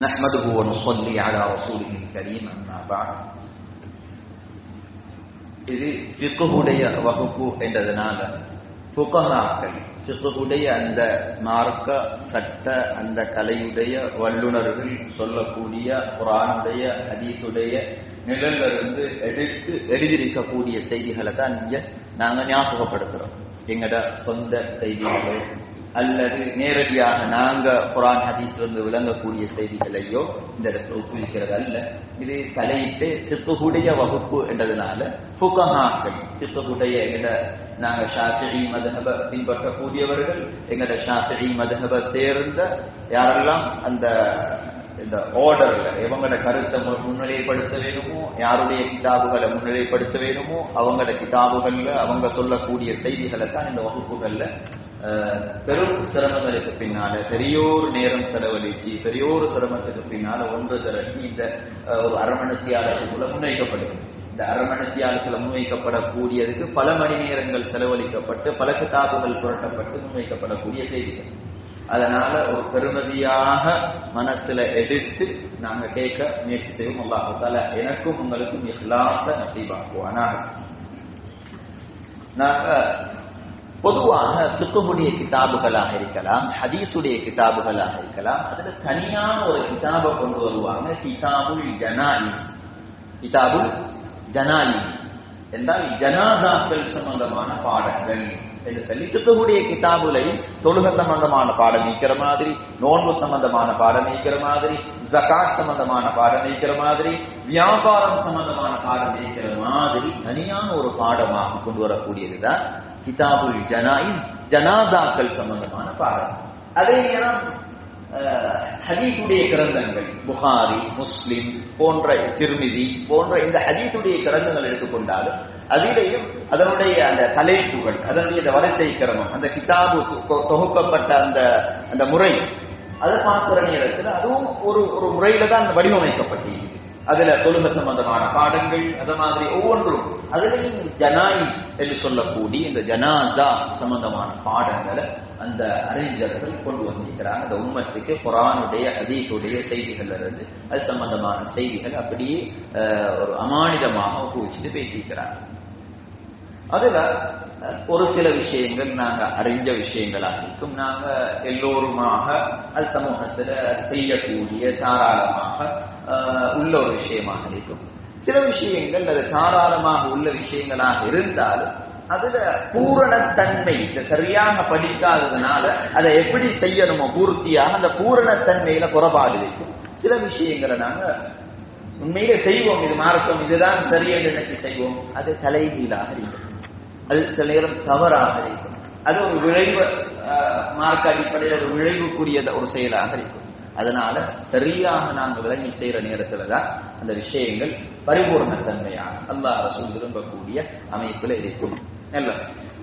نحمده ونصلي على رسوله الكريم أما بعد இது ஃபிக்குடைய வகுப்பு என்றதுனால புகஹாக்கள் ஃபிக்குடைய அந்த மார்க்க சட்ட அந்த கலையுடைய வல்லுநர்கள் சொல்லக்கூடிய குரானுடைய ஹதீஸுடைய நிழலிருந்து எடுத்து எழுதியிருக்கக்கூடிய செய்திகளை தான் இங்க நாங்க ஞாபகப்படுத்துறோம் எங்கட சொந்த செய்திகளோ அல்லது நேரடியாக நாங்க குரான் ஹதீஸிலிருந்து விளங்கக்கூடிய செய்திகளையோ இந்த இடத்துல ஒப்புவிக்கிறது அல்ல. இது தலையிட்டு சித்துகுடைய வகுப்பு என்றதுனால புகஹாக்கள் சித்துகுடைய எங்கட நாங்க ஷாஃபிஇ மதஹப பின்பற்றக்கூடியவர்கள் எங்கட ஷாஃபிஇ மதஹப சேர்ந்த யாரெல்லாம் அந்த இந்த ஆர்டர்ல இவங்களோட கருத்தை முன்னிலைப்படுத்த வேணுமோ யாருடைய கிதாபுகளை முன்னிலைப்படுத்த வேணுமோ அவங்களோட கிதாபுகள்ல அவங்க சொல்லக்கூடிய செய்திகளை தான் இந்த வகுப்புகள்ல பெரும் சிரமங்களுக்கு பின்னால பெரியோர் நேரம் செலவழிச்சு பெரியோர் சிரமத்துக்கு பின்னால ஒன்று திரட்டி இந்த ஒரு அரமணத்தியாளருக்குள்ள முன்வைக்கப்படுது. இந்த அரமணத்தியாளத்துல முன்வைக்கப்படக்கூடியதுக்கு பல மணி நேரங்கள் செலவழிக்கப்பட்டு பல கிதாபுகள் புரட்டப்பட்டு முன்வைக்கப்படக்கூடிய செய்திகள். அதனால ஒரு பெருமதியாக மனசுல எடுத்து நாங்க கேட்க முயற்சி செய்வோம். அல்லாஹால எனக்கும் உங்களுக்கும் இஹ்லாச நசீபாக்குவானாக நாங்க பொதுவாக துக்கமுடைய கிதாபுகளாக இருக்கலாம் ஹதீஸுடைய கிதாபுகளாக இருக்கலாம். அதுல தனியான ஒரு கிதாபை கொண்டு வருவாங்க. கிதாபுல் ஜனாயி கிதாபுல் ஜனாயி என்றால் ஜனாதாக்கள் சம்பந்தமான பாடங்கள். என்று சொல்லி துக்கமுடைய கிதாபுலை தொழுக சம்பந்தமான பாடம் நீக்கிற மாதிரி நோன்பு சம்பந்தமான பாடம் நீக்கிற மாதிரி ஜகாத் சம்பந்தமான பாடம் நீக்கிற மாதிரி வியாபாரம் சம்பந்தமான பாடம் நீக்கிற மாதிரி தனியான ஒரு பாடமாக கொண்டு வரக்கூடியதுதான் கிதாபுல் ஜனாயின் ஜனாதாக்கள் சம்பந்தமான பாடம். அதே நேரம் ஹதீஸுடைய கிரந்தங்கள் புகாரி முஸ்லிம் போன்ற திருமிதி போன்ற இந்த ஹதீசுடைய கிரந்தங்கள் எடுத்துக்கொண்டாலும் அதிலேயும் அதனுடைய அந்த தலைப்புகள் அதனுடைய வரிசை கிரமம் அந்த கிதாபு தொகுக்கப்பட்ட அந்த அந்த முறை அதை பார்க்கிற நேரத்தில் அதுவும் ஒரு ஒரு முறையில தான் வடிவமைக்கப்பட்டிருக்கு. அதுல தொழுக சம்பந்தமான பாடங்கள் அது மாதிரி ஒவ்வொன்றும் அதுலேயும் ஜனாய் என்று சொல்லக்கூடிய இந்த ஜனாதா சம்பந்தமான பாடங்களை அந்த அறிஞர்கள் கொண்டு வந்திருக்கிறாங்க. அந்த உண்மத்துக்கு குரானுடைய அதீசுடைய செய்திகள் இருந்து அது சம்பந்தமான செய்திகள் அப்படியே ஒரு அமானிதமாக குவிச்சுட்டு பேசியிருக்கிறாங்க. அதுல ஒரு சில விஷயங்கள் நாங்க அறிஞ்ச விஷயங்களாக இருக்கும். நாங்க எல்லோருமாக அது சமூகத்துல செய்யக்கூடிய தாராளமாக உள்ள ஒரு விஷயமாக இருக்கும். சில விஷயங்கள் அது தாராளமாக உள்ள விஷயங்களாக இருந்தாலும் அதுல பூரணத்தன்மை சரியாக படிக்காததுனால அதை எப்படி செய்யணுமோ பூர்த்தியாக அந்த பூரணத்தன்மையில குறைபாடு இருக்கும். சில விஷயங்களை நாங்க உண்மையிலே செய்வோம். இது மார்க்கம் இதுதான் சரி என்று நினைச்சு செய்வோம். அது தலைகீழாக இருக்கும். அது சில நேரம் தவறாக இருக்கும். அது ஒரு விளைவு மார்க்க அடிப்படையில் ஒரு விளைவுக்குரிய ஒரு செயலாக இருக்கும். அதனால சரியாக நாங்கள் விளங்கி செய்யற நேரத்துல தான் அந்த விஷயங்கள் பரிபூர்ணத்தன்மையாக அல்லாஹ் அரசு விரும்பக்கூடிய அமைப்புல இருக்கும். நல்ல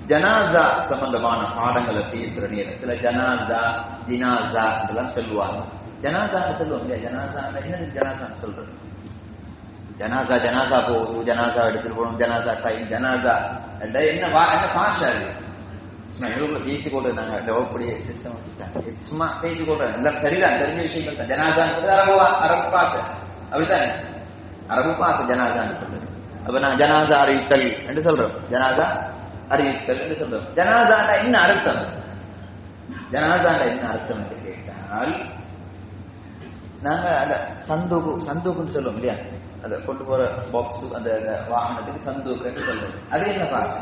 ஜனாசா சம்பந்தமான பாடங்களை பேசுற நேரத்துல ஜனாசா ஜினாசா இதெல்லாம் சொல்லுவாங்க. ஜனாசான்னு சொல்லுவோம் இல்லையா? ஜனாசா என்ன ஜனாசான்னு சொல்றது? ஜனாசா ஜனாசா போகுது ஜனாசா எடுத்துட்டு போகணும் ஜனாசா டைம் ஜனாசா. என்ன என்ன பாஷா அது இவங்க பேசி கொண்டிருந்தாங்க டெவலப்புடைய சிஸ்டம் சும்மா பேசி எல்லாம் சரிதான் தெரிஞ்ச விஷயங்கள் தான். ஜனாசான்றது அரபு அரபு பாஷை. அப்படித்தானே? அரபு பாஷை ஜனாசான்னு சொல்றது. அப்ப நான் ஜனாசா அறிவித்தல் என்று சொல்றோம். ஜனாசா அறிவித்தல் என்று சொல்றோம். ஜனாசாண்டா என்ன அர்த்தம்? ஜனாசாண்டா என்ன அர்த்தம் என்று கேட்டால் நாங்க அந்த சந்தூக்கு சந்தூக்குன்னு சொல்லுவோம் இல்லையா? அந்த கொண்டு போற பாக்ஸ் அந்த வாகனத்துக்கு சந்தூக்குன்னு சொல்றது. அது என்ன பாஷை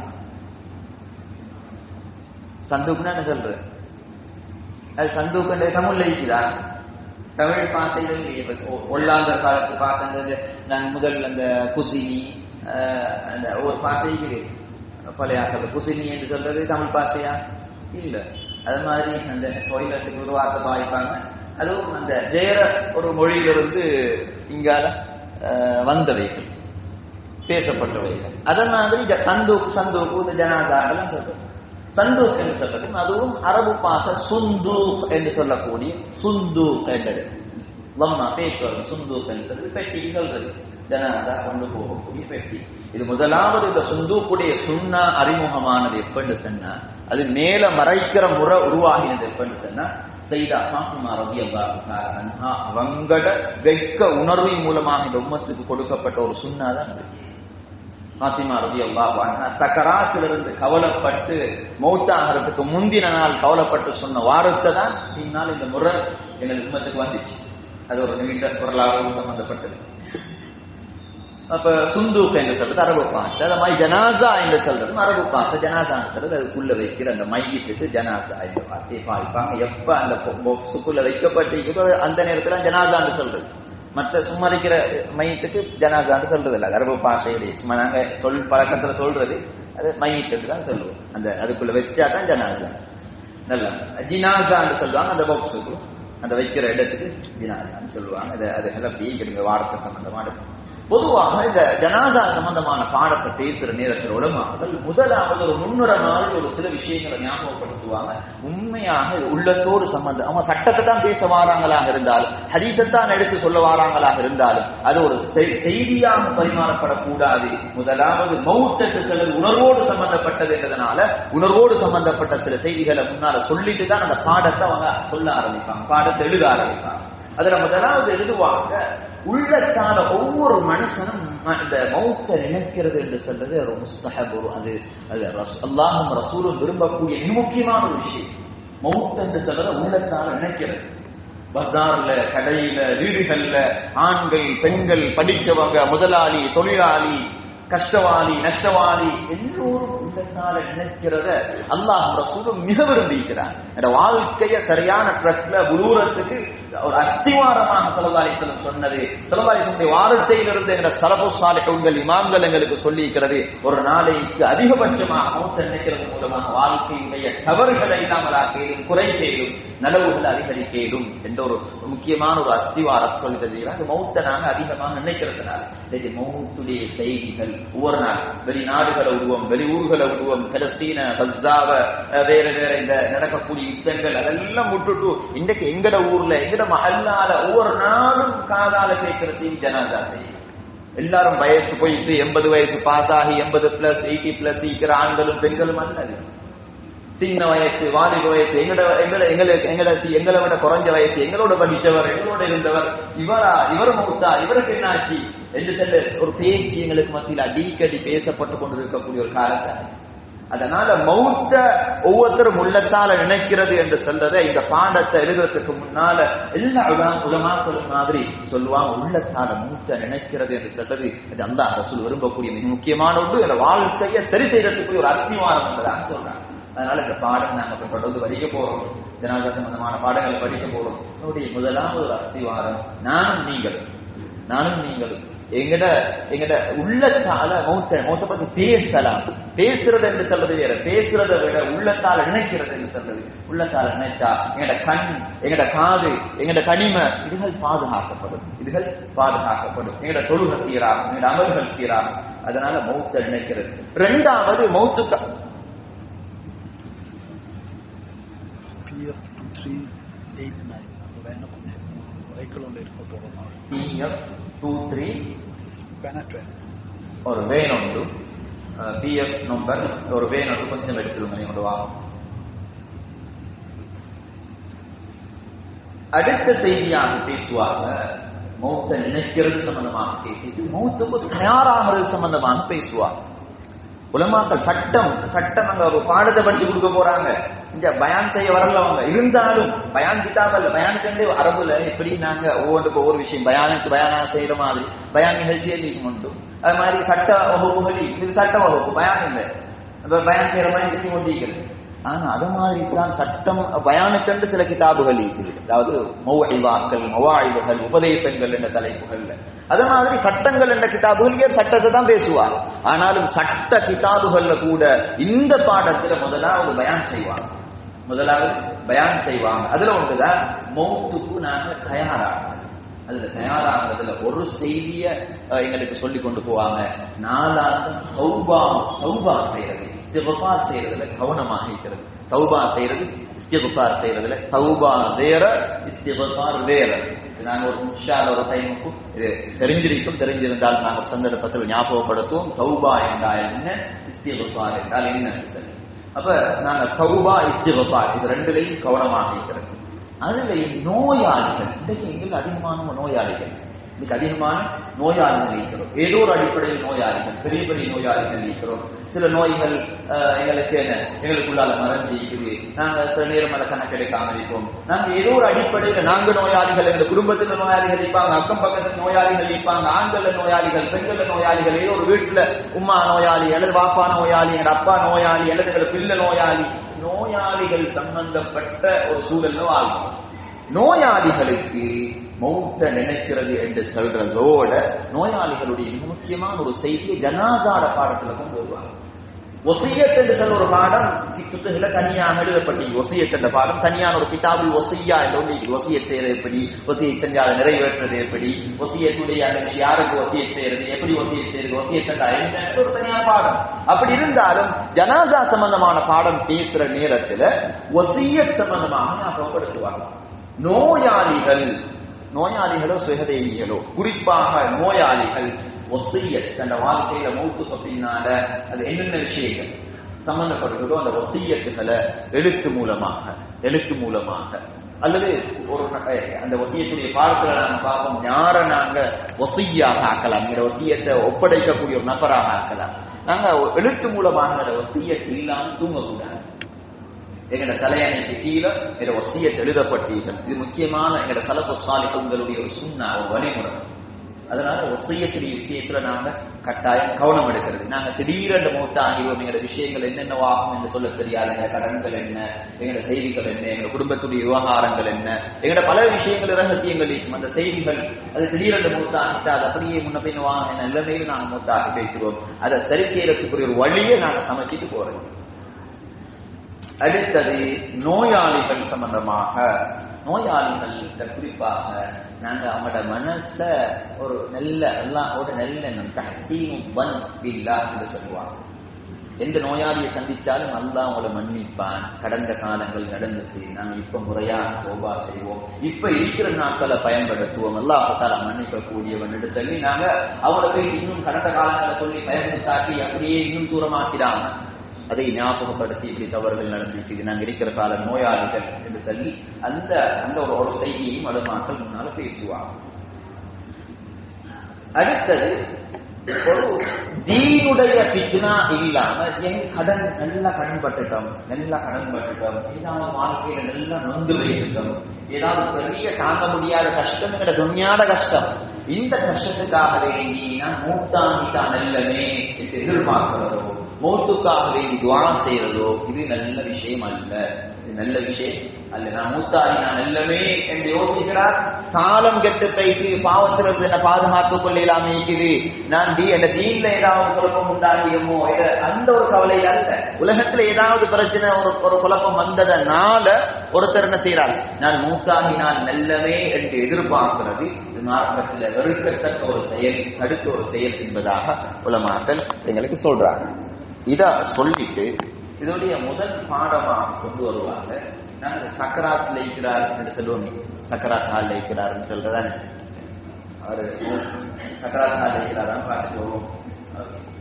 சந்தூக்குன்னா என்ன சொல்ற அது சந்தூக்குன்ற தமிழ்ல இருக்குதா தமிழ் பாசைகள் ஒல்லாந்த காலத்து பாசங்கள் நான் முதல் அந்த குசினி அந்த ஒரு பாசைக்கு பழைய குசினி என்று சொல்றது தமிழ் பாசையா? இல்ல. அது மாதிரி அந்த தொழிலத்துக்கு ஒரு வார்த்தை பாதிப்பாங்க அதுவும் அந்த வேற ஒரு மொழியிலிருந்து இங்கால வந்தவைகள் பேசப்பட்டவைகள் அதன் மாதிரி சந்தூக் சந்தூக்கு இந்த ஜனாதாக்கள் சொல்றது சந்தூக் என்று சொல்லட்டும் அதுவும் அரபு பாச சுந்தூக் என்று சொல்லக்கூடிய சுந்து என்றது வம்மா பேசுவது சுந்தூக் என்று சொல்றது பெட்டி சொல்றது ஜனாதா கொண்டு போகக்கூடிய பெட்டி இது முதலாவது இந்த சுந்தூக்குடைய சுண்ணா அறிமுகமானது எப்பன்னு சொன்னா அது மேல மறைக்கிற முறை உருவாகினது எப்பன்னு சொன்னா சைதா ஃபாத்திமா ரலியல்லாஹு தஆலா அன்ஹா அவங்கட வெக்க உணர்வின் மூலமாக இந்த உம்மத்துக்கு கொடுக்கப்பட்ட ஒரு சுன்னா தான் பாத்திமா ரவி ரலியல்லாஹு அன்ஹா சக்கராத்திலிருந்து கவலைப்பட்டு மௌத்தாகிறதுக்கு முந்தின நாள் கவலைப்பட்டு சொன்ன வாரத்தை தான் இந்நாள் இந்த முறை எனது உம்மத்துக்கு வந்துச்சு. அது ஒரு நீண்ட வரலாறு சம்பந்தப்பட்டது. அப்ப சுந்தூக் என்று சொல்றது அரபு பாட்டு அது மாதிரி ஜனாசா என்று சொல்றது அரபு பாட்டு ஜனாசான்னு சொல்றது அதுக்குள்ள வைக்கிற அந்த மையத்துக்கு ஜனாசா இந்த வார்த்தையை பாய்ப்பாங்க எப்ப அந்த பாக்ஸுக்குள்ள வைக்கப்பட்டிருக்கோ அந்த நேரத்துல ஜனாசான்னு சொல்றது. மற்ற சும்மா இருக்கிற மையத்துக்கு ஜனாசான்னு சொல்றது இல்லை. அரபு பாஷையுடைய சும்மா நாங்க சொல் பழக்கத்துல சொல்றது. அது மையத்துக்கு தான் சொல்லுவோம். அந்த அதுக்குள்ள வச்சா தான் ஜனாசா. நல்லா. ஜினாசான்னு சொல்லுவாங்க அந்த பாக்ஸுக்கு அந்த வைக்கிற இடத்துக்கு ஜினாசான்னு சொல்லுவாங்க. அது அது நல்லா இங்க வார்த்தை சம்பந்தமா இருக்கும் பொதுவாக இந்த ஜனாதா சம்பந்தமான பாடத்தை பேசுற நேரத்தில் உலமாக்கள் முதலாவது ஒரு முன்னுரை மாதிரி ஒரு சில விஷயங்களை ஞாபகப்படுத்துவாங்க. உண்மையாக உள்ளத்தோடு சம்பந்தம். அவங்க சட்டத்தை தான் பேச வாராங்களாக இருந்தாலும் ஹரிசத்தான் எடுத்து சொல்ல வாராங்களாக இருந்தாலும் அது ஒரு செய்தியாக பரிமாறப்படக்கூடாது. முதலாவது மௌத்தத்து சிலர் உணர்வோடு சம்பந்தப்பட்டது என்றதுனால உணர்வோடு சம்பந்தப்பட்ட சில செய்திகளை முன்னால சொல்லிட்டு தான் அந்த பாடத்தை அவங்க சொல்ல ஆரம்பிப்பாங்க பாடத்தை எழுத ஆரம்பிப்பாங்க. அதுல முதலாவது எழுதுவாங்க உள்ளத்தால ஒவ்வொரு மனுஷனும் ம- இந்த மௌத்த நினைக்கிறது என்று சொல்றது ஒரு முஸ்தஹப் அது அது ரஸ்- அல்லாஹும் ரசூலும் விரும்பக்கூடிய மிக முக்கியமான ஒரு விஷயம். மௌத் என்று சொல்றத உள்ளத்தால நினைக்கிறது. பஜார்ல கடையில வீடுகள்ல ஆண்கள் பெண்கள் படிச்சவங்க முதலாளி தொழிலாளி கஷ்டவாளி நஷ்டவாளி எல்லோரும் உள்ளத்தால நினைக்கிறத அல்லாஹ் ரசூலும் மிக விரும்பிக்கிறார் இந்த வாழ்க்கைய சரியான ட்ரக்ல உருவத்துக்கு ஒரு அஸ்திவாரமாக செலவாளிசலம் சொன்னது. செலவாளிசனுடைய வாரத்தையிலிருந்து என்ற சலபு சாலைகள் இமாம்கள் எங்களுக்கு சொல்லியிருக்கிறது. ஒரு நாளைக்கு அதிகபட்சமாக மூத்த நினைக்கிறது மூலமாக வாழ்க்கையுடைய தவறுகளை இல்லாமலாக்கியதும் குறை செய்தும் நலவுகள் அதிகரிக்கேடும் என்ற ஒரு முக்கியமான ஒரு அஸ்திவாரம் சொல்லி தருகிறார். மௌத்த நாங்க அதிகமாக நினைக்கிறதுனால இன்னைக்கு மௌத்துடைய செய்திகள் ஒவ்வொரு நாள் வெளிநாடுகளை உருவம் வெளியூர்களை உருவம் பலஸ்தீன கஸ்ஸாவ வேற வேற இந்த நடக்கக்கூடிய யுத்தங்கள் அதெல்லாம் விட்டுட்டு இன்றைக்கு எங்கட ஊர்ல எங்கட மகல்லால ஒவ்வொரு நாளும் காதால கேட்கிற செய்தி ஜனாதா எல்லாரும் வயசு போயிட்டு எண்பது வயசு பாஸ் ஆகி எண்பது பிளஸ் எயிட்டி பிளஸ் இருக்கிற ஆண்களும் பெண்களும் அல்ல சின்ன வயசு வாலிப வயசு எங்களோட எங்களை எங்களுக்கு எங்களை எங்களை விட குறைஞ்ச வயசு எங்களோட படித்தவர் எங்களோட இருந்தவர் இவரா இவர் மௌத்தா இவருக்கு என்னாச்சு? என்று சொல்ல ஒரு பேச்சு எங்களுக்கு மத்தியில் அடிக்கடி பேசப்பட்டு கொண்டிருக்கக்கூடிய ஒரு காலத்தை. அதனால மௌத்த ஒவ்வொருத்தரும் உள்ளத்தால நினைக்கிறது என்று சொல்றதை இந்த பாடத்தை எழுதுறதுக்கு முன்னால எல்லா உலா- உலமாக்களும் மாதிரி சொல்லுவாங்க. உள்ளத்தால மூத்த நினைக்கிறது என்று சொல்றது அது அந்த அரசு விரும்பக்கூடிய மிக முக்கியமான ஒன்று. இந்த வாழ்க்கையை சரி செய்யறதுக்குரிய ஒரு அஸ்திவாரம் என்பதாக சொல்றாங்க. அதனால இந்த பாடம் நாங்க தொடர்ந்து படிக்க போறோம். ஜனாத சம்பந்தமான பாடங்களை படிக்க போறோம். என்னுடைய முதலாவது ஒரு அஸ்திவாரம் நானும் நீங்கள். நானும் நீங்கள். எங்கட எங்கட உள்ளத்தால மௌத்த மௌத்த பத்தி பேசலாம். பேசுறது என்று சொல்றது வேற பேசுறதை விட உள்ளத்தால நினைக்கிறது என்று சொல்றது உள்ளத்தால நினைச்சா எங்கட கண் எங்கட காது எங்கட கனிம இதுகள் பாதுகாக்கப்படும். இதுகள் பாதுகாக்கப்படும். எங்கட தொழுகை சீராகும் எங்கட அமல்கள் சீராகும். அதனால மௌத்த நினைக்கிறது ரெண்டாவது மௌத்துக்கு PF 2389 அது வேணும் வெஹிக்கிள் இருக்கும் போகணும் பிஎஃப் டூ த்ரீ ஒரு வேன் கொஞ்சம் எடுத்துருங்க நீங்க அடுத்த செய்தியாக பேசுவாங்க மௌத்த நினைக்கிறது சம்பந்தமாக பேசிட்டு மௌத்துக்கு தயாராகிறது சம்பந்தமாக பேசுவாங்க உலமாக்கள் சட்டம் சட்டம் அங்க ஒரு பாடத்தை படிச்சு கொடுக்க போறாங்க. இந்த பயான் செய்ய வரல அவங்க. இருந்தாலும் பயான் கிதாபல்ல பயானுக்கு அரபுல எப்படி நாங்க ஒவ்வொன்றுக்கு ஒவ்வொரு விஷயம் பயானுக்கு பயானா செய்யற மாதிரி பயான் நிகழ்ச்சியே நீங்க உண்டு. அது மாதிரி சட்ட வகுப்புகள் இது சட்ட வகுப்பு பயான் இல்லை. அந்த பயான் செய்யற மாதிரி விஷயம் கொண்டிருக்கிறது ஆனா அது மாதிரி தான் சட்டம் பயானுக்கென்று சில கிதாபுகள் இருக்குது அதாவது மௌவாக்கள் மவாழ்வுகள் உபதேசங்கள் என்ற தலைப்புகள்ல. அது மாதிரி சட்டங்கள் என்ற கிதாபுகள் சட்டத்தை தான் பேசுவார் ஆனாலும் சட்ட கிதாபுகள்ல கூட இந்த பாடத்துல முதலாவது பயான் செய்வாங்க. முதலாவது பயான் செய்வாங்க. அதுல ஒன்றுதான் மௌத்துக்கு நாங்க தயாராக அதுல தயாராகிறதுல ஒரு செய்திய எங்களுக்கு சொல்லி கொண்டு போவாங்க. நாலாவது சௌபா சௌபா செய்யறது. சிவபா செய்யறதுல கவனமாக இருக்கிறது. சௌபா செய்யறது இஸ்திகுபார் செய்வதில் தௌபா வேற இஸ்திகுபார் வேற. நாங்கள் ஒரு முஷால ஒரு டைமுக்கு இது தெரிஞ்சிருக்கும் தெரிஞ்சிருந்தால் நாங்கள் சந்தர்ப்பத்தில் ஞாபகப்படுத்துவோம். தௌபா என்றால் என்ன? இஸ்திகுபார் என்றால் என்ன? அப்ப நாங்க தௌபா இஸ்திகுபார் இது ரெண்டுலையும் கவனமாக இருக்கிறது அதில் நோயாளிகள் இன்றைக்கு எங்கள் அதிகமான நோயாளிகள். இன்னைக்கு அதிகமான நோயாளிகள் இருக்கிறோம். ஏதோ ஒரு அடிப்படையில் நோயாளிகள் பெரிய பெரிய நோயாளிகள் இருக்கிறோம். சில நோய்கள் எங்களுக்கு என்ன? எங்களுக்குள்ளால மறைஞ்சு இருக்குது நாங்க சில நேரம் அதை கணக்கெடுக்காம இருப்போம் நாங்க ஏதோ ஒரு அடிப்படையில நாங்க நோயாளிகள் எங்க குடும்பத்துல நோயாளிகள் இருப்பாங்க அக்கம் பக்கத்துல நோயாளிகள் இருப்பாங்க ஆண்கள்ல நோயாளிகள் பெண்கள்ல நோயாளிகள் ஏதோ ஒரு வீட்டுல உம்மா நோயாளி அல்லது வாப்பா நோயாளி எங்க அப்பா நோயாளி அல்லது எங்க பிள்ளை நோயாளி. நோயாளிகள் சம்பந்தப்பட்ட ஒரு சூழலும் ஆகும் நோயாளிகளுக்கு மௌத்த நினைக்கிறது என்று சொல்றதோட நோயாளிகளுடைய மிக முக்கியமான ஒரு செய்தியை ஜனாதார பாடத்துல கொண்டு வருவாங்க. ஒசியத் என்று சொல்ல ஒரு பாடம் புத்தகத்துல தனியாக எழுதப்பட்டி ஒசியத் என்ற பாடம் தனியான ஒரு கிதாபில் ஒசையா என்று ஒன்று ஒசியத் செய்யறது எப்படி? ஒசியை செஞ்சால் நிறைவேற்றது நிறைவேற்றுறது எப்படி? ஒசியத்துடைய அந்த யாருக்கு ஒசியை செய்யறது எப்படி ஒசியை செய்யறது ஒசியத் என்ன? ஒரு தனியான பாடம். அப்படி இருந்தாலும் ஜனாதா சம்பந்தமான பாடம் பேசுற நேரத்துல ஒசியத் சம்பந்தமாக அகப்படுத்துவாங்க. நோயாளிகள் நோயாளிகளோ சுகதேவிகளோ குறிப்பாக நோயாளிகள் ஒசியத் தன் வாழ்க்கையில மூத்துக்கு பின்னால அது என்னென்ன விஷயங்கள்? சம்பந்தப்படுகிறதோ அந்த ஒசையத்துகளை எழுத்து மூலமாக எழுத்து மூலமாக. அல்லது ஒரு அந்த ஒசியத்துடைய பாடத்துல நாங்க பார்ப்போம் யாரை நாங்க ஒசியாக ஆக்கலாம்? இந்த ஒசியத்தை ஒப்படைக்கக்கூடிய ஒரு நபராக ஆக்கலாம். நாங்க எழுத்து மூலமாக அந்த ஒசியத்து இல்லாம தூங்கக்கூடாது. எங்கட தலையணைக்கு கீழே எங்க ஒசியத்தை எழுதப்பட்டீர்கள். இது முக்கியமான எங்கட தலப்பு சாலிகளுடைய ஒரு சுண்ணா ஒரு வழிமுறை. அதனால வசியத்துடைய விஷயத்துல நாங்க கட்டாயம் கவனம் எடுக்கிறது. நாங்க திடீரென்று மூத்த ஆகியோம் எங்களோட விஷயங்கள் என்னென்னவாகும் என்று சொல்ல தெரியாதுங்க கடன்கள் என்ன? எங்களோட செய்திகள் என்ன? எங்க குடும்பத்துடைய விவகாரங்கள் என்ன? எங்களோட பல விஷயங்கள் ரகசியங்கள் இருக்கும். அந்த செய்திகள் அது திடீரென்று மூத்த ஆகிட்டா அது அப்படியே முன்ன பின் என்ன நிலைமையில் நாங்க மூத்த ஆகி பேசுகிறோம் அதை சரி செய்யறதுக்குரிய ஒரு வழியை நாங்க சமைச்சிட்டு போறோம். அடுத்தது நோயாளிகள் சம்பந்தமாக. நோயாளிகள் குறிப்பாக நாங்க அவங்களோட மனச ஒரு நல்ல எல்லாம் ஒரு நல்ல எண்ணம் பில்லா என்று சொல்லுவாங்க. எந்த நோயாளியை சந்திச்சாலும் அல்லா அவங்கள மன்னிப்பான். கடந்த காலங்கள் நடந்துச்சு நாங்க இப்ப முறையாக தோபா செய்வோம். இப்ப இருக்கிற நாட்களை பயன்படுத்துவோம். அல்லாஹால மன்னிக்க கூடியவன் சொல்லி நாங்க அவங்கள போய் இன்னும் கடந்த காலங்களை சொல்லி பயன்படுத்தாக்கி அப்படியே இன்னும் தூரமாக்கிறாங்க அதை ஞாபகப்படுத்தி இப்படி தவறுகள் நடந்துச்சு. இது நாங்க இருக்கிற கால நோயாளிகள் என்று சொல்லி அந்த அந்த ஒரு ஒரு செய்தியையும் வலுமாக்கள் முன்னால பேசுவாங்க. அடுத்தது ஒரு தீனுடைய பிக்னா இல்லாம என் கடன் நல்லா கடன் பட்டுட்டோம் நல்லா கடன் பட்டுட்டோம் ஏதாவது வாழ்க்கையில நல்லா நொந்து இருக்கணும் ஏதாவது பெரிய தாங்க முடியாத கஷ்டம் கிட்ட துணியாத கஷ்டம். இந்த கஷ்டத்துக்காக வேண்டி நான் மூத்தாண்டிதான் நல்லமே என்று எதிர்பார்க்கிறதோ மௌத்துக்காக வேண்டி துவா செய்யறதோ இது நல்ல விஷயம் அல்ல. இது நல்ல விஷயம் அல்ல. நான் மூத்தாரி நான் நல்லமே என்று யோசிக்கிறார். காலம் கெட்டு தைத்து பாவத்திலிருந்து என்ன பாதுகாத்துக் கொள்ளலாமே இருக்குது. நான் தீ என்ன தீன்ல ஏதாவது குழப்பம் உண்டாகியமோ அந்த ஒரு கவலை அல்ல. உலகத்துல ஏதாவது பிரச்சனை ஒரு ஒரு குழப்பம் வந்ததனால ஒருத்தர் என்ன செய்யறார் நான் மூத்தாகி நான் நல்லவே என்று எதிர்பார்க்கிறது. இது மார்க்கத்தில் வெறுக்கத்தக்க ஒரு செயல் தடுக்க ஒரு செயல் என்பதாக உலமாக்கல் எங்களுக்கு சொல்றாங்க. இத சொல்லிட்டு இதனுடைய முதல் பாடமா கொண்டு வருவாங்க. நாங்க சக்கராத் லைக்கிறார் என்று சொல்லுவோம். சக்கராத் ஹால் லைக்கிறார்னு சொல்றதானே? அவரு சக்கராத் ஹால் லைக்கிறாராம் பார்த்துட்டு வருவோம்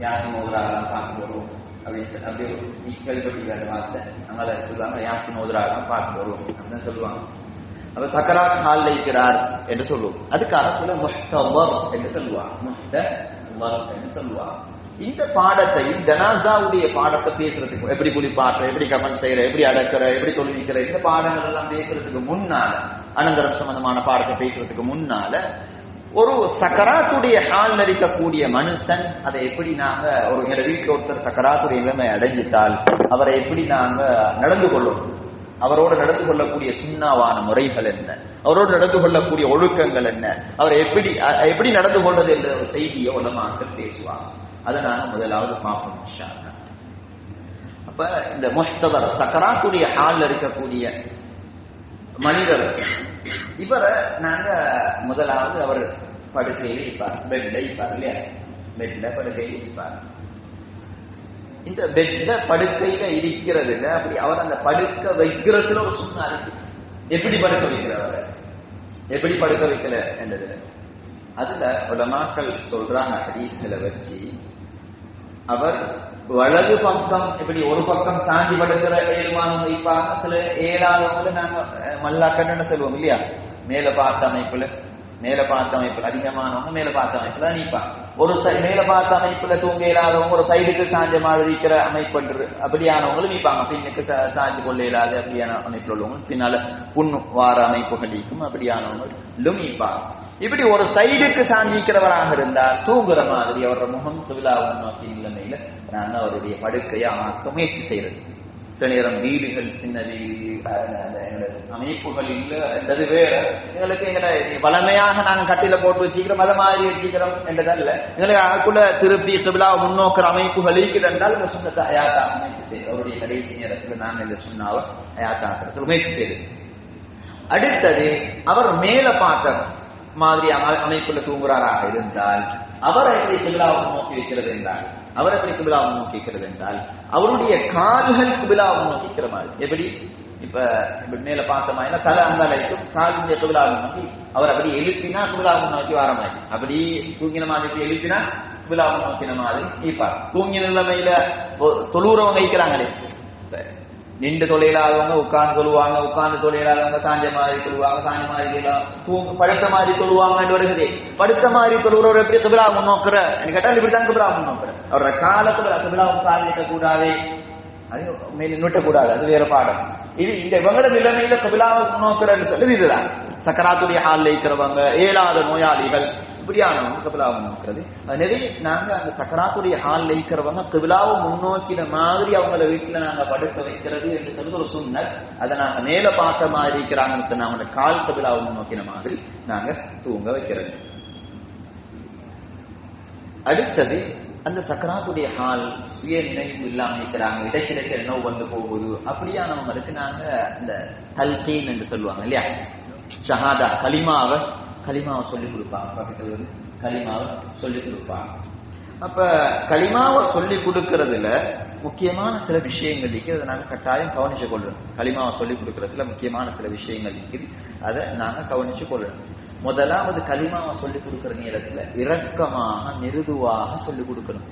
யாசி மோதுராகலாம் பார்த்து வருவோம் அப்படின்னு சொல்லி அப்படியே கேள்விப்பட்டிருக்காரு வார்த்தை. நம்மள சொல்லுவாங்க யாசி மோதுராகலாம் பார்த்து வருவோம் அப்படின்னு சொல்லுவாங்க. அப்ப சக்கராத் ஹால் லைக்கிறார் என்று சொல்லுவோம். அதுக்காக அரசுல முஷ்டவர் என்று சொல்லுவாங்க. முஷ்டவர் என்று சொல்லுவாங்க. இந்த பாடத்தையும் ஜனாசாவுடைய பாடத்தை பேசுறதுக்கு எப்படி குளிப்பாற்ற எப்படி கமெண்ட் செய்யற எப்படி அடக்கிற எப்படி தொழிலிக்கிற இந்த பாடங்கள் எல்லாம் பேசுறதுக்கு முன்னால அனந்தரம் சம்பந்தமான பாடத்தை பேசுறதுக்கு முன்னால ஒரு சக்கராத்துடைய ஹால் இருக்கக்கூடிய மனுஷன் அதை எப்படி நாங்க ஒரு எங்க ஒருத்தர் சக்கராத்துடைய நிலைமை அடைஞ்சிட்டால் அவரை எப்படி நாங்க நடந்து கொள்ளும்? அவரோடு நடந்து கொள்ளக்கூடிய சுண்ணாவான முறைகள் என்ன? அவரோடு நடந்து கொள்ளக்கூடிய ஒழுக்கங்கள் என்ன? அவர் எப்படி எப்படி நடந்து கொள்வது என்ற ஒரு செய்தியை உலமாக்கள் பேசுவாங்க. அதை நாங்கள் முதலாவது பார்ப்போம் அப்ப இந்த முஷ்தவர் சக்கராக்குரிய ஹால்ல இருக்கக்கூடிய மனிதர் இவரை நாங்க முதலாவது அவர் படுக்கையில் இருப்பார். பெட்ல இருப்பார் இல்லையா? பெட்ல படுக்கையில் இருப்பார். இந்த பெட்ல படுக்கையில இருக்கிறதுல அப்படி அவர் அந்த படுக்க வைக்கிறதுல ஒரு சுண்ணா இருக்கு. எப்படி படுக்க வைக்கிறவர் எப்படி படுக்க வைக்கல என்றதுல. அதுல உலமாக்கள் சொல்றாங்க ஹரீஸ்களை வச்சு அவர் வலது பக்கம் இப்படி ஒரு பக்கம் சாஞ்சி படுக்கிற ஏழுமானவங்க வைப்பாங்க. சில ஏழாதவங்க நாங்க மல்லாக்கன்னு சொல்லுவோம் இல்லையா? மேல பார்த்த அமைப்புல மேல பார்த்த அமைப்புல அதிகமானவங்க மேல பார்த்த அமைப்புல நிற்பாங்க ஒரு மேல பார்த்த அமைப்புல தூங்க இயலாதவங்க ஒரு சைடுக்கு சாஞ்ச மாதிரி இருக்கிற அமைப்பு அப்படியானவங்களும் நிற்பாங்க. பின்னுக்கு சாஞ்சு கொள்ள இயலாத அப்படியான அமைப்புல உள்ளவங்க பின்னால புண்ணு வார அமைப்புகளுக்கும் அப்படியானவங்களும் நிற்பாங்க. இப்படி ஒரு சைடுக்கு சாஞ்சிக்கிறவராக இருந்தால் தூங்குற மாதிரி அவரோட முகம் சுவிழாவும் நோக்கி நிலைமையில நான் அவருடைய படுக்கையை ஆக்க முயற்சி செய்யறது. சில நேரம் வீடுகள் சின்னது அமைப்புகள் இல்லை என்றது வேற. எங்களுக்கு எங்களை வளமையாக நாங்கள் கட்டில போட்டு வச்சுக்கிறோம் அதை மாதிரி வச்சுக்கிறோம் என்றதல்ல. எங்களுக்கு அதுக்குள்ள திருப்பி சுவிழாவை முன்னோக்கிற அமைப்புகள் இருக்குது என்றால் இந்த சுண்ணத்தை அயாத்தா முயற்சி செய்யுது அவருடைய கடைசி நேரத்தில் நான் இந்த சுண்ணாவை அயாத்தாக்கிறதுக்கு முயற்சி செய்யுது அடுத்தது அவர் மேல பார்த்த மாதிரி அமைப்புல தூங்குறாராக இருந்தால் அவர் எப்படி கிபிலாவை நோக்கி வைக்கிறது என்றால் அவர் எப்படி கிபிலாவை நோக்கி வைக்கிறது என்றால் அவருடைய கால்கள் கிபிலாவை நோக்கிக்கிற மாதிரி. எப்படி? இப்ப இப்ப மேல பார்த்தோமா? தலை அந்த அளவுக்கும் காலிന്റെ கிபிலாவை நோக்கி அவர் அப்படி எழுப்பினா கிபிலாவை நோக்கி வர மாதிரி. அப்படி தூங்கின மாதிரி எழுப்பினா கிபிலாவை நோக்கின மாதிரி. இப்ப தூங்கின நிலைமையில தொ- தொழுறவங்க வைக்கிறாங்களே நின்று தொழிலாளவங்க உட்கார்ந்து சொல்லுவாங்க உட்கார்ந்து தொழிலாளவங்க சாஞ்ச மாதிரி சொல்லுவாங்க சாஞ்ச மாதிரி தூங்க படுத்த மாதிரி சொல்லுவாங்க வருகிறது. படுத்த மாதிரி சொல்லுறவர் எப்படி கிபிலா முன்னோக்கிற எனக்கு கேட்டால் இப்படிதான் கிபிலா முன்னோக்கிற அவரோட காலத்துல கிபிலாவும் கால் நீட்ட கூடாது அது மேல நுட்டக்கூடாது அது வேற பாடம். இது இந்த இவங்களோட நிலைமையில கபிலாவை முன்னோக்குறன்னு சொல்லி இதுதான். சக்கராத்துடைய ஹால்ல இருக்கிறவங்க ஏழாத நோயாளிகள். இப்படியானவங்க கபிலாவை நோக்கிறது. எனவே நாங்க அந்த சக்கராத்துடைய ஹால் இருக்கிறவங்க கபிலாவை முன்னோக்கின மாதிரி அவங்கள வீட்டுல நாங்க படுக்க வைக்கிறது என்று சொல்லி ஒரு சுண்ணத் அதை நாங்க மேல பார்த்த மாதிரி இருக்கிறாங்கன்னு சொன்னா அவங்களோட கால் கபிலாவை முன்னோக்கின மாதிரி நாங்க தூங்க வைக்கிறது. அடுத்தது அந்த சக்கராத்துடைய ஹால் சுய நினைவு இல்லாம இருக்கிறாங்க இடைக்கிடைக்க நோவு வந்து போகுது. அப்படியானவங்களுக்கு நாங்க அந்த ஹல்கீன் என்று சொல்லுவாங்க இல்லையா? ஷஹாதா கலிமாவை களிமாவை சொல்லிக் கொடுப்பாங்க. பக்கத்தில் வந்து களிமாவை சொல்லிக் கொடுப்பாங்க. அப்ப களிமாவை சொல்லி கொடுக்கறதுல முக்கியமான சில விஷயங்கள் இருக்குது. அதை நாங்கள் கட்டாயம் கவனிச்சு கொள்ளணும். களிமாவை சொல்லி கொடுக்கறதுல முக்கியமான சில விஷயங்கள் இருக்குது. அதை நாங்க கவனிச்சு கொள்ளணும். முதலாவது களிமாவை சொல்லி கொடுக்குற நேரத்துல இரக்கமாக மிருதுவாக சொல்லி கொடுக்கணும்.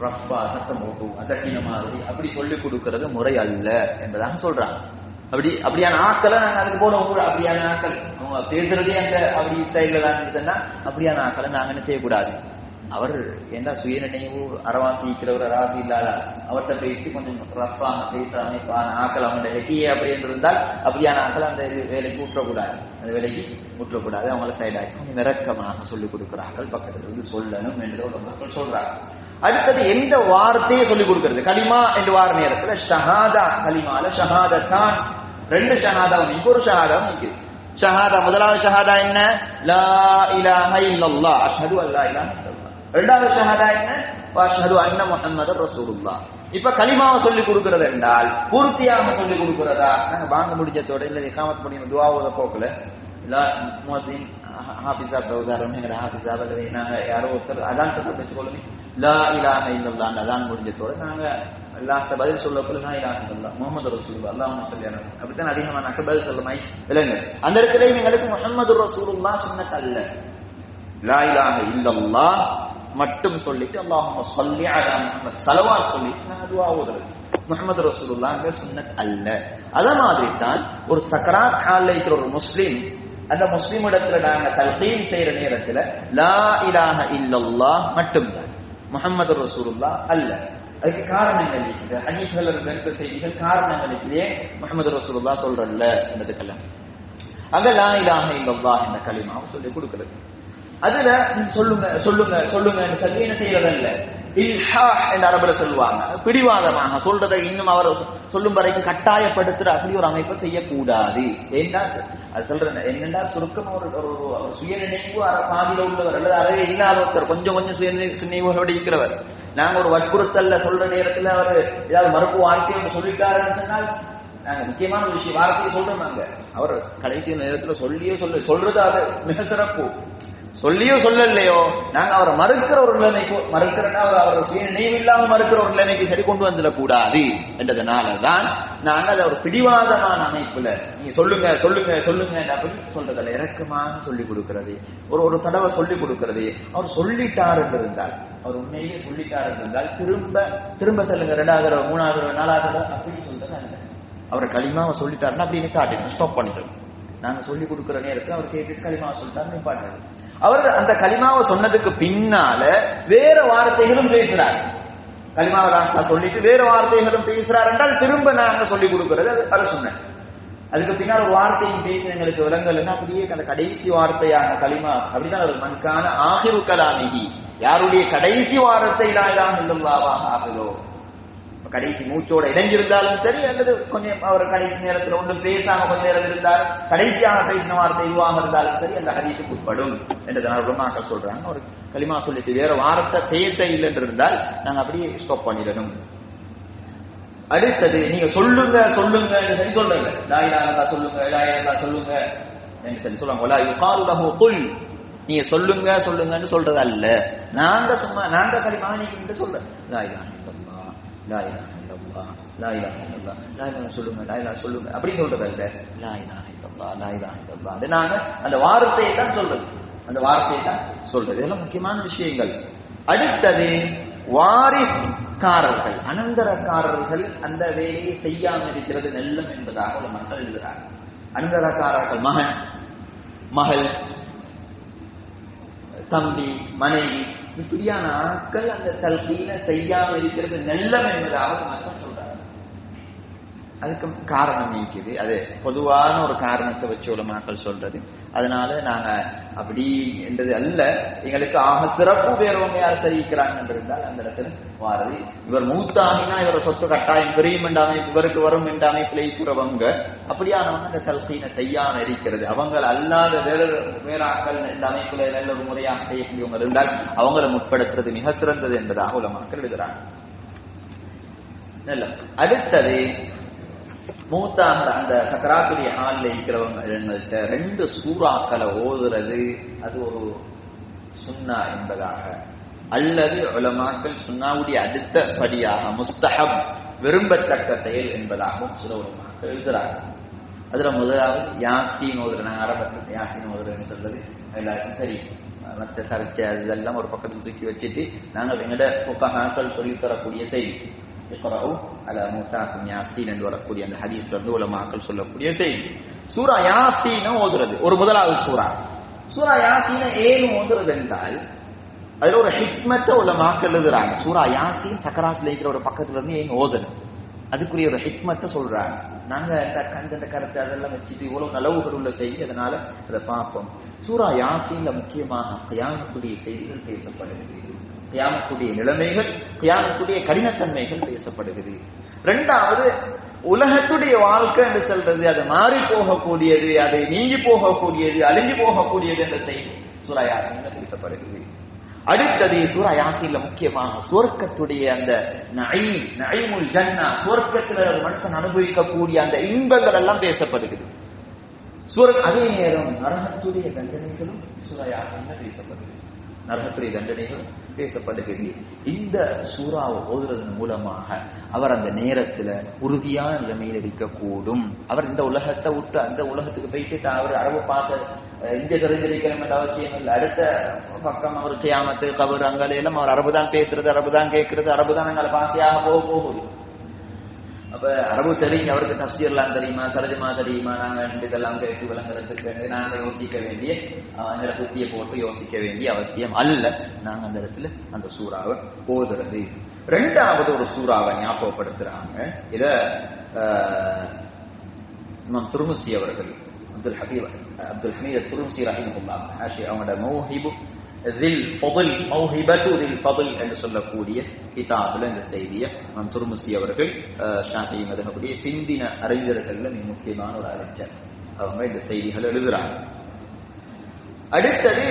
ரஃபா சத்தம் போட்டு அதட்டின மாதிரி அப்படி சொல்லி கொடுக்கறது முறை அல்ல என்பதாக சொல்றாங்க. அப்படி அப்படியான ஆட்களை நாங்கள் அதுக்கு போல அப்படியான ஆட்கள் அவங்க பேசுறதே அந்த அப்படி ஸ்டைல்ல தான் இருந்ததுன்னா அப்படியா நான் கலந்து அங்கன்னு செய்யக்கூடாது? அவர் என்ன சுயநினைவு அறவாசிக்கிறவர் அராசி இல்லாத? அவர்கிட்ட பேசி கொஞ்சம் ரஃபாக பேசாம ஆக்கள் அவங்களோட வெட்டியே அப்படி என்று இருந்தால் அப்படியான ஆக்கள் அந்த இது வேலைக்கு ஊற்றக்கூடாது. அந்த வேலைக்கு ஊற்றக்கூடாது. அவங்கள சைடாகி கொஞ்சம் இறக்கமாக சொல்லிக் கொடுக்கிறார்கள். பக்கத்துல இருந்து சொல்லணும் என்று ஒரு மக்கள் சொல்றாங்க. அடுத்தது எந்த வார்த்தையை சொல்லிக் கொடுக்கிறது? கலிமா என்று வார நேரத்தில் ஷஹாதா களிமால ஷஹாதத்தான். ரெண்டு ஷஹாதாவும் இப்போ ஒரு ஷஹாதாவும் நிக்குது ஷஹாதா முதலாவது ஷஹாதா என்ன லா இலாஹ இல்லல்லாஹ் அஷ்ஹது அல்லா இலாஹ இல்லல்லாஹ் ரெண்டாவது ஷஹாதா என்ன அஷ்ஹது அன்ன முஹம்மதர் ரசூலுல்லாஹ் இப்ப கலிமாவை சொல்லி கொடுக்கிறது என்றால் பூர்த்தியாக சொல்லி கொடுக்கிறதா நாங்க வாங்க முடிஞ்சதோட இல்ல இகாமத் முடியும் துவாவோட போக்கல இல்ல முஹசின் ஹாஃபிஸா உதாரணம் எங்க ஹாஃபிஸா அல்லது நாங்க யாரோ ஒருத்தர் அதான் சொல்ல வச்சுக்கொள்ளுங்க லா இலாஹ இல்லல்லாஹ் அதான் முடிஞ்சதோட நாங்க லாஸ்ட் பதில் சொல்லக்குள்ள லா இலாஹ இல்லல்லாஹ் முஹம்மது ரசூலுல்லாஹ் அல்லாஹ்வும்ம ஸல்லி அப்படித்தான் அதிகமா நான் பதில் சொல்ல மாதிரி அந்த இடத்துல எங்களுக்கு முஹம்மது ரசூலுல்லாஹ் சொன்னது அல்ல. லா இலாஹ இல்லல்லாஹ் மட்டும் சொல்லிட்டு அல்லாஹ் சொல்லி அலா சொல்லிட்டு நாங்க துஆ ஓதுறது முகமது ரசூலுல்லாங்க சொன்னது அல்ல. அத மாதிரி தான் ஒரு சக்கராத் ஹால்ல இருக்கிற ஒரு முஸ்லீம் அந்த முஸ்லிம் இடத்துல நாங்க தல்கீன் செய்யற நேரத்துல லா இலாக இல்லல்லாஹ் மட்டும்தான். முகமது ரசூலுல்லா அல்ல. அதுக்கு காரணங்கள் இருக்குது. ஹனீஃபுகள் கிரந்த செய்திகள் காரணங்கள் இருக்குது. முகமது ரசூலுல்லா சொல்றல்ல என்பதுக்கெல்லாம் அங்க லா இலாஹ இந்த என்ற கலிமாவை சொல்லி கொடுக்கிறது. அதுல சொல்லுங்க சொல்லுங்க சொல்லுங்க சொல்லி என்ன செய்யறதல்ல இல்ஹா என்ற அரபுல சொல்லுவாங்க. பிடிவாதமாக சொல்றதை இன்னும் அவர் சொல்லும் வரைக்கும் கட்டாயப்படுத்துற அப்படி ஒரு அமைப்பை செய்யக்கூடாது. ஏண்டா அது? சொல்றேன் என்னண்டா சுருக்கம்? ஒரு ஒரு சுயநினைவு பாதியில உள்ளவர் அல்லது அறவே இல்லாத ஒருத்தர் கொஞ்சம் கொஞ்சம் சுய சுயநினைவோடு இருக்கிறவர். நாங்க ஒரு வற்புறுத்தல்ல சொல்ற நேரத்துல அவர் ஏதாவது மறுப்பு வாழ்க்கையை சொல்லிட்டாருன்னு சொன்னால் நாங்க முக்கியமான ஒரு விஷயம் வார்த்தையை சொல்றோம் நாங்க. அவர் கடைசி நேரத்துல சொல்லியே சொல்ல சொல்றது அது மிக சிறப்பு. சொல்லியோ சொல்லலையோ நாங்க அவரை மறுக்கிற ஒரு நிலைமைக்கு மறுக்கிறனா அவர் அவரை சுய நினைவு இல்லாம மறுக்கிற ஒரு நிலைமைக்கு சரி கொண்டு வந்துடக்கூடாது என்றதுனாலதான் நாங்க அதை ஒரு பிடிவாதமான அமைப்புல நீங்க சொல்லுங்க சொல்லுங்க சொல்லுங்க அப்படின்னு சொல்றதுல இறக்கமாக சொல்லி கொடுக்கிறது. ஒரு ஒரு தடவை சொல்லி கொடுக்கிறது. அவர் சொல்லிட்டார் என்று இருந்தால் அவர் உண்மையிலேயே சொல்லிட்டார் என்று இருந்தால் திரும்ப திரும்ப சொல்லுங்க ரெண்டாவது தடவை மூணாவது தடவை நாலாவது தடவை அப்படின்னு சொல்றது அல்ல. அவரை களிமாவை சொல்லிட்டாருன்னா அப்படின்னு காட்டுங்க ஸ்டாப் பண்ணிட்டு நாங்க சொல்லி கொடுக்குற நேரத்தில் அவர் கேட்டுட்டு களிமாவை சொல்லிட்டாருன்னு பாட்டு அவர் அந்த களிமாவை சொன்னதுக்கு பின்னால வேற வார்த்தைகளும் பேசுறார். களிமாவை ராசா சொல்லிட்டு வேற வார்த்தைகளும் பேசுறார் என்றால் திரும்ப நாங்க சொல்லி கொடுக்கறது அது அதை சொன்னேன் அதுக்கு பின்னால் ஒரு வார்த்தையும் பேசி எங்களுக்கு விலங்கல்னா அப்படியே அந்த கடைசி வார்த்தையான களிமா அப்படிதான் ஒரு மண்கான ஆகிரு கலாமிகி. யாருடைய கடைசி வார்த்தை இல்லாதான் இல்லவாவா கடைசி மூச்சோட இணைஞ்சிருந்தாலும் சரி அல்லது கொஞ்சம் அவர் கடைசி நேரத்தில் ஒன்றும் பேசாம கொஞ்ச நேரம் இருந்தால் கடைசியாக பேசின வார்த்தை இதுவாக இருந்தாலும் சரி அந்த ஹதீஸுக்கு உட்படும் என்றதனால் உலமாக்கள் சொல்றாங்க. ஒரு களிமா சொல்லிட்டு வேற வார்த்தை பேச இல்லை என்று இருந்தால் நாங்க அப்படியே ஸ்டாப் பண்ணிடணும். அடுத்தது நீங்க சொல்லுங்க சொல்லுங்க சரி சொல்றல லாயிலா சொல்லுங்க லாயிலா சொல்லுங்க என்று சொல்லி சொல்லுவாங்க. ஒலா யுகாரு குல். நீங்க சொல்லுங்க சொல்லுங்கன்னு சொல்றது அல்ல நாங்க சும்மா நாங்க களிமா நீங்க சொல்ல லாயிலா லா இலாஹ இல்லல்லாஹ் லா லா சொல்லுங்க லா சொல்லுங்க. அப்படி லா லா அது நாங்க அந்த வார்த்தையை தான் சொல்றது. அந்த வார்த்தையை தான் சொல்றது. இதெல்லாம் முக்கியமான விஷயங்கள். அடுத்தது வாரிஸ்காரர்கள் அனந்தரக்காரர்கள் அந்த வேலையை செய்யாமல் இருக்கிறது நெல்லம் என்பதாக ஒரு மக்கள் எழுதுகிறார்கள் அனந்தரக்காரர்கள் மகன் மகள் தம்பி மனைவி இப்படியான ஆட்கள் அந்த தல்கீன செய்யாமல் இருக்கிறது நல்லம் என்பதாக மக்கள் அதுக்கு காரணம் நீக்குது. அது பொதுவான ஒரு காரணத்தை வச்சு உள்ள சொல்றது. அதனால நாங்க அப்படி என்றது அல்ல. எங்களுக்கு ஆக சிறப்பு வேறவங்க யார் தெரிவிக்கிறாங்க இருந்தால் அந்த இடத்துல வாரது. இவர் மூத்தாகினா இவர் சொத்து கட்டாயம் பிரியும் என்றாமே இவருக்கு வரும் என்றாமே பிழைக்கிறவங்க அப்படியானவங்க அந்த தல்கீன செய்யாம இருக்கிறது. அவங்க அல்லாத வேற வேறாக்கள் இந்த அமைப்புல நல்ல ஒரு முறையாக செய்யக்கூடியவங்க இருந்தால் அவங்கள முற்படுத்துறது மிக சிறந்தது என்பதாக உலமாக்கள் எழுதுறாங்க. நல்ல. அடுத்தது மூத்தாங்க அந்த சக்கராத்துடைய ஹாலில் இருக்கிறவங்க ரெண்டு சூறாக்களை ஓதுறது அது ஒரு சுன்னா என்பதாக. அல்லது உலமாக்கள் சுன்னாவுடைய அடுத்த படியாக முஸ்தகம் விரும்பத்தக்க செயல் என்பதாகவும் சில உலமாக்கள் எழுதுறாங்க அதுல முதலாவது யாசின் ஓதுறேன் நாங்கள் ஆரம்பத்தில் யாசின் ஓதுறேன்னு சொல்றது எல்லாருக்கும் சரி மற்ற சர்ச்சை இதெல்லாம் ஒரு பக்கத்தில் தூக்கி வச்சுட்டு நாங்கள் எங்கட புக்கஹாக்கள் சொல்லித் தரக்கூடிய செய்தி இக்ரவு அல மூத்தாக்கும் யாசீன் என்று வரக்கூடிய அந்த ஹதீஸ் வந்து உலமாக்கள் சொல்லக்கூடிய செய்தி சூரா யாசீன ஓதுறது ஒரு முதலாவது சூரா சூரா யாசீன ஏன் ஓதுறது என்றால் அதுல ஒரு ஹிக்மத்தை உலமாக்கள் எழுதுறாங்க சூரா யாசீன் சக்கராத்துல இருக்கிற ஒரு பக்கத்துல இருந்து ஏன் ஓதுறது அதுக்குரிய ஒரு ஹிக்மத்தை சொல்றாங்க நாங்க கண்ட கருத்து அதெல்லாம் வச்சுட்டு இவ்வளவு நலவுகள் உள்ள செய்தி அதனால அதை பார்ப்போம் சூரா யாசீன்ல முக்கியமாக கயாமத்துடைய செய்திகள் பேசப்படுகிறது கியாமத்துடைய நிலைமைகள் கியாமத்துடைய கடினத்தன்மைகள் பேசப்படுகிறது. ரெண்டாவது உலகத்துடைய வாழ்க்கை என்று சொல்றது அது மாறி போகக்கூடியது அது நீங்கி போகக்கூடியது அழிஞ்சு போகக்கூடியது என்ற செய்தி சூரா பேசப்படுகிறது. அடுத்தது சூரா யாசில முக்கியமாக சுவர்க்கத்துடைய அந்த நை நைமுல் ஜன்னா சுவர்க்கத்தில் ஒரு மனுஷன் அனுபவிக்கக்கூடிய அந்த இன்பங்கள் எல்லாம் பேசப்படுகிறது. சுவர்க் அதே நேரம் நரகத்துடைய தண்டனைகளும் சூரா யாசில பேசப்படுகிறது. நரகத்துடைய தண்டனைகளும் பேசப்படுகிறது இந்த சூறாவை ஓதுறதன் மூலமாக அவர் அந்த நேரத்துல உறுதியான நிலைமையில் இருக்கக்கூடும். அவர் இந்த உலகத்தை விட்டு அந்த உலகத்துக்கு போயிட்டு அவர் அரபு பாச இங்க தெரிஞ்சிருக்கணும் அவசியம் இல்லை. அடுத்த பக்கம் அவர் செய்யாமத்து கவர் அங்கே எல்லாம் அவர் அரபு தான் பேசுறது அரபு தான் கேட்கறது அரபு தான் எங்களை பாசியாக போக போகுது. அப்ப அரபு தெரியும் அவருக்கு தஸ்தீர்லாம் தெரியுமா? சரஜமா தெரியுமா? நாங்க இதெல்லாம் கேட்டு விளங்குறதுக்கு நாங்க யோசிக்க வேண்டிய அந்த புத்திய போட்டு யோசிக்க வேண்டிய அவசியம் அல்ல. நாங்க அந்த இடத்துல அந்த சூறாவை போதுறது. ரெண்டாவது ஒரு சூறாவை ஞாபகப்படுத்துறாங்க. இத இமாம் துருமுசி அவர்கள் அப்துல் ஹபீப் அப்துல் ஹமீத் துருமுசி ரஹிமுல்லா ஆஷி அவங்களோட மௌஹிபு என்று சொல்லக்கூடிய கிதாபில் இந்த செய்தியை நம் துருமுசி அவர்கள் ஷாஹி மதனுடைய பிந்தின அறிஞர்கள்ல மிக முக்கியமான ஒரு அறிஞர். அவங்க இந்த செய்திகள் எழுதுறாங்க. அடுத்தது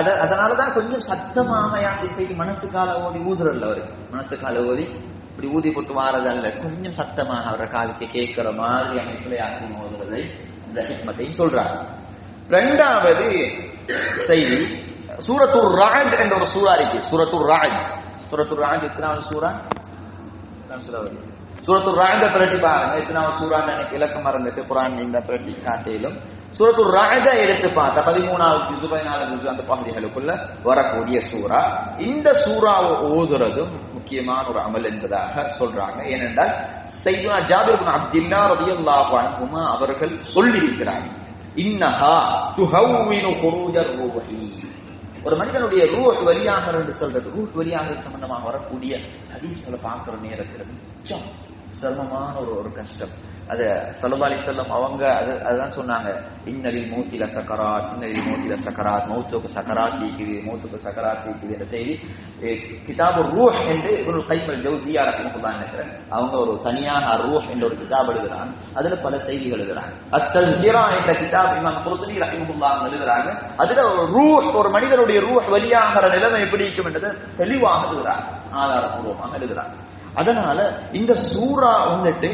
அதனாலதான் கொஞ்சம் சத்தமாமையா யாத்திரை மனசு கால ஓதி ஊதுறல்ல அவருக்கு மனசு கால ஓதி இப்படி ஊதி போட்டு வாரதல்ல. கொஞ்சம் சத்தமாக அவரை காலுக்கு கேட்கிற மாதிரி அமைப்புல யாத்திரை ஓதுறதை இந்த ஹிக்மத்தையும் சொல்றாங்க. ரெண்டாவது செய்தி சூரத்துர் ராஜ் என்ற ஒரு சூறா இருக்கு. சூரத்துர் ராஜ் சூரத்துர் ராஜ் எத்தனாவது சூறா? சூரத்துர் ராஜ பிரட்டி பாருங்க. எத்தனாவது சூறான்னு எனக்கு இலக்கம் மறந்துட்டு குரான் இந்த பிரட்டி காட்டிலும். சூரத்துர் ராஜ எடுத்து பார்த்தா பதிமூணாவது ஜுசு பதினாலு ஜுசு அந்த பகுதிகளுக்குள்ள வரக்கூடிய சூறா. இந்த சூறாவை ஓதுறதும் முக்கியமான ஒரு அமல் என்பதாக சொல்றாங்க. ஏனென்றால் சைதுனா ஜாபிர் பின் அப்துல்லா ரலியல்லாஹு அன்ஹுமா அவர்கள் சொல்லியிருக்கிறார்கள். இன்னஹா துஹவ்வினு குரூஜர் ரூஹி. ஒரு மனிதனுடைய ரூஹ் வெளியாக என்று சொல்றது ரூஹ் வெளியாக சம்பந்தமாக வரக்கூடிய ஹதீஸ்களை பார்க்கிற நேரத்தில் மிச்சம் சிரமமான ஒரு ஒரு கஷ்டம். அது சலுபாலி செல்லம் அவங்க அது அதுதான் சொன்னாங்க. இன்னலில் மூத்தில சக்கராத் இன்னலில் மூத்தில சக்கராத் மௌத்துக்கு சக்கராத் தீக்குது மௌத்துக்கு சக்கராத் தீக்குது என்ற செய்தி. கிதாபு ரூஹ் என்று ஒரு கைமல் ஜவுசியா ரஹ்மத்துல்லாஹி நினைக்கிறேன் அவங்க ஒரு தனியாக ரூஹ் என்ற ஒரு கிதாப் எழுதுறாங்க. அதுல பல செய்திகள் எழுதுறாங்க. அத்தல்ஹிரா என்ற கிதாப் இமாம் குருத்தனி ரஹ்மத்துல்லாஹி எழுதுறாங்க. அதுல ஒரு ரூஹ் ஒரு மனிதனுடைய ரூஹ் வெளியாகிற நிலைமை எப்படி இருக்கும் என்றதை தெளிவாக எழுதுறாங்க. ஆதாரபூர்வமாக எழுதுறாங்க. அதனால இந்த சூரா வந்துட்டு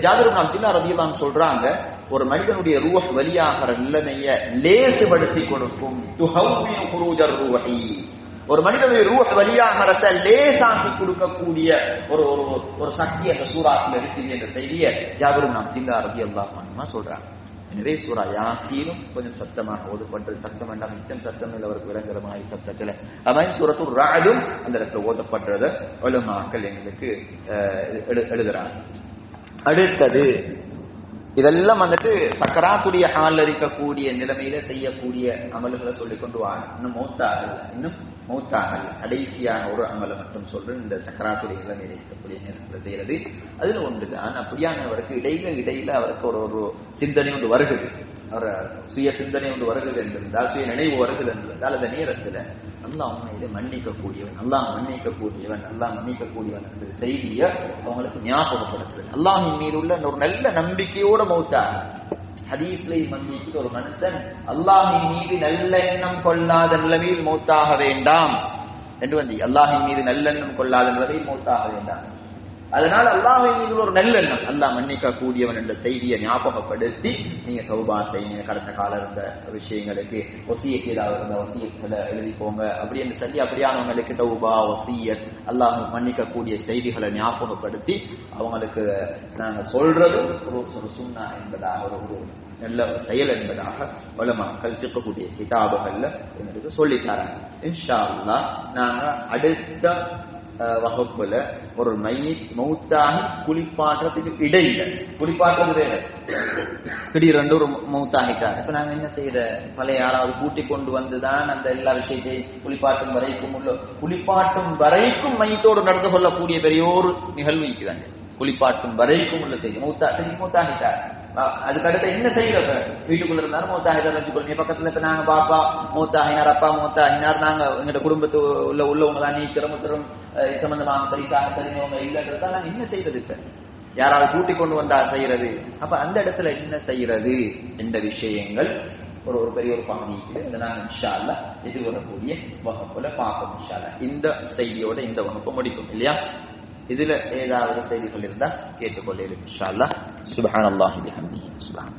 ஜாதர் அப்துல்லா ரதியெல்லாம் சொல்றாங்க ஒரு மனிதனுடைய ரூஹ் வெளியாகிற நிலைமைய லேசுபடுத்தி கொடுக்கும். ஒரு மனிதனுடைய ரூஹ் வெளியாகிறத லேசாக்கி கொடுக்கக்கூடிய ஒரு ஒரு ஒரு சக்தி அந்த சூறாத்துல இருக்குது என்ற செய்தியை ஜாபர் அப்துல்லா ரதியல்லாஹ் சொல்றாங்க. எனவே சூரா யாசீனும் கொஞ்சம் சத்தமாக ஓதப்பட்டது சத்தம் வேண்டாம் மிச்சம் சத்தம் இல்லை அவருக்கு விளங்குற மாதிரி சத்தத்துல. அது மாதிரி சூரத்து ராஜும் அந்த இடத்துல ஓதப்படுறத வலுமாக்கள் எங்களுக்கு அஹ், எழுதுறாங்க. அடுத்தது இதெல்லாம் வந்துட்டு சக்கராத்துடைய ஹால் இருக்கக்கூடிய நிலைமையில செய்யக்கூடிய அமல்களை சொல்லிக் கொண்டு வாங்க. இன்னும் மௌத்தாகல இன்னும் மூத்தாமல் கடைசியான ஒரு அமலை மட்டும் சொல்றேன். இந்த சக்கராத்துடைய நிலைமையில இருக்கக்கூடிய நேரத்தில் செய்யறது அதுல ஒன்றுதான். அப்படியானவருக்கு இடையில இடையில அவருக்கு ஒரு ஒரு சிந்தனை ஒன்று வருகிறது. அவர் சுய சிந்தனை ஒன்று வருகிறது என்றிருந்தால் சுய நினைவு வருகிறது என்றிருந்தால் அந்த நேரத்துல நல்லா உண்மையில மன்னிக்க கூடியவன் மன்னிக்கக்கூடியவன் மன்னிக்க மன்னிக்கக்கூடியவன் அல்லாஹ் என்ற செய்தியை அவங்களுக்கு ஞாபகப்படுத்துறது அல்லாஹின் மீது உள்ள அந்த ஒரு நல்ல நம்பிக்கையோட மௌத்தா ஹதீஸ்லையும் மன்னிக்கு ஒரு மனுஷன் அல்லாஹின் மீது நல்ல எண்ணம் கொள்ளாத நிலைமையில் மூத்தாக வேண்டாம். என்று வந்து அல்லாஹின் மீது நல்லெண்ணம் கொள்ளாத நிலைமையில் மூத்தாக வேண்டாம். அதனால அல்லாஹின் மீது ஒரு நல்லெண்ணம். அல்லாஹ் மன்னிக்க கூடியவன் என்ற செய்தியை ஞாபகப்படுத்தி நீங்க சௌபா செய்யுங்க கடந்த கால இருந்த விஷயங்களுக்கு ஒசியக்கு ஏதாவது இருந்த ஒசியத்துல எழுதி போங்க. அப்படி என்று சொல்லி அப்படியானவங்களுக்கு தௌபா ஒசியத் அல்லாஹ் மன்னிக்க கூடிய செய்திகளை ஞாபகப்படுத்தி அவங்களுக்கு நாங்க சொல்றதும் ஒரு ஒரு சுண்ணா என்பதாக ஒரு ஒரு நல்ல செயல் என்பதாக வளமாக்கள் இருக்கக்கூடிய கிதாபுகள்ல எங்களுக்கு சொல்லித்தராங்க இன்ஷா அல்லா நாங்க அடுத்த வகுப்புல ஒரு மையிட் மௌத்தாகி குளிப்பாட்டுறதுக்கு இடையில. குளிப்பாட்டுறது வேற திடீரென்று ஒரு மௌத்தாகிட்டார் இப்ப நாங்க என்ன செய்யற? பழைய யாராவது கூட்டி கொண்டு வந்துதான் அந்த எல்லா விஷயத்தையும் குளிப்பாட்டும் வரைக்கும் உள்ள குளிப்பாட்டும் வரைக்கும் மையத்தோடு நடந்து கொள்ளக்கூடிய பெரிய ஒரு நிகழ்வு இருக்குதாங்க குளிப்பாட்டும் வரைக்கும் உள்ள செய்தி. மூத்தா மூத்தாகிட்டார் அதுக்கு அடுத்து என்ன செய்யறது? வீட்டுக்குள்ள இருந்தாலும் மூத்தாகிட்டார் வச்சுக்கொள்ளுங்க பக்கத்துல இப்ப நாங்க பாப்பா மூத்தாகினார் அப்பா மூத்தாகினார் நாங்க எங்கட குடும்பத்து உள்ள உள்ளவங்க தான். நீக்கிறோம் உத்தரம் சம்பந்தமாக சரிக்காக தெரிஞ்சவங்க இல்லைன்றதா நாங்க என்ன செய்யறது இப்ப? யாராவது கூட்டி கொண்டு வந்தா செய்யறது? அப்ப அந்த இடத்துல என்ன செய்யறது என்ற விஷயங்கள் ஒரு ஒரு பெரிய ஒரு பகுதி இருக்குது நான் இன்ஷால்ல இது வரக்கூடிய வகுப்புல பார்ப்போம் இன்ஷா இந்த செய்தியோட இந்த வகுப்பு முடிக்கும் இல்லையா? இதுல ஏதாவது செய்திகள் இருந்தா கேட்டுக்கொள்ளேன் இன்ஷா அல்லாஹ் சுபஹானல்லாஹி பிஹம்திஹி. சுபஹான்